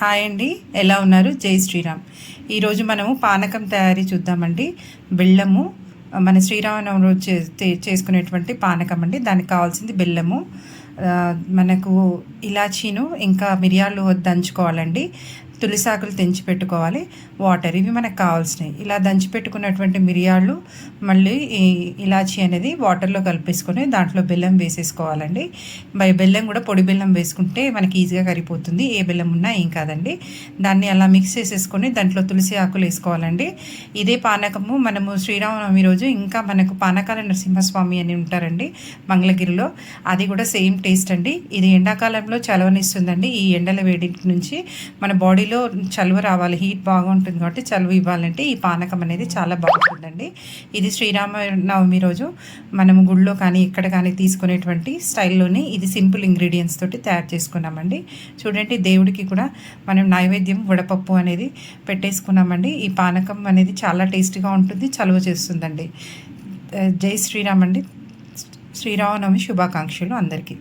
Hi అండి. ఎలా ఉన్నారు? జై శ్రీరామ్. ఈరోజు మనము పానకం తయారీ చూద్దామండి. బెల్లము మన శ్రీరామనవమి రోజు చే- చేసుకునేటువంటి పానకం అండి. దానికి కావాల్సింది బెల్లము మనకు ఇలాచీను ఇంకా మిరియాలు దంచుకోవాలండి. తులసాకులు తెంచి పెట్టుకోవాలి. వాటర్ ఇవి మనకు కావాల్సినవి. ఇలా దంచి పెట్టుకున్నటువంటి మిరియాలు మళ్ళీ ఈ ఇలాచీ అనేది వాటర్లో కలిపేసుకొని దాంట్లో బెల్లం వేసేసుకోవాలండి. బై బెల్లం కూడా పొడి బెల్లం వేసుకుంటే మనకి ఈజీగా కరిగిపోతుంది. ఏ బెల్లం ఉన్నా ఏం కాదండి. దాన్ని అలా మిక్స్ చేసేసుకొని దాంట్లో తులసి ఆకులు వేసుకోవాలండి. ఇదే పానకము మనము శ్రీరామనవమి రోజు ఇంకా మనకు పానకాల నరసింహస్వామి అని ఉంటారండి మంగళగిరిలో. అది కూడా సేమ్ టేస్ట్ అండి. ఇది ఎండాకాలంలో చలవనిస్తుందండి. ఈ ఎండల వేడి నుంచి మన బాడీలో చలువ రావాలి హీట్ బాగుంటుంది కాబట్టి చలువ ఇవ్వాలంటే ఈ పానకం అనేది చాలా బాగుంటుందండి. ఇది శ్రీరామనవమి రోజు మనము గుళ్ళో కానీ ఇక్కడ కానీ తీసుకునేటువంటి స్టైల్లోనే ఇది సింపుల్ ఇంగ్రీడియంట్స్ తోటి తయారు చేసుకున్నామండి. చూడండి దేవుడికి కూడా మనం నైవేద్యం వడపప్పు అనేది పెట్టేసుకున్నామండి. ఈ పానకం అనేది చాలా టేస్టీగా ఉంటుంది చలువ చేస్తుందండి. జై శ్రీరామ్ అండి. శ్రీరామనవమి శుభాకాంక్షలు అందరికీ.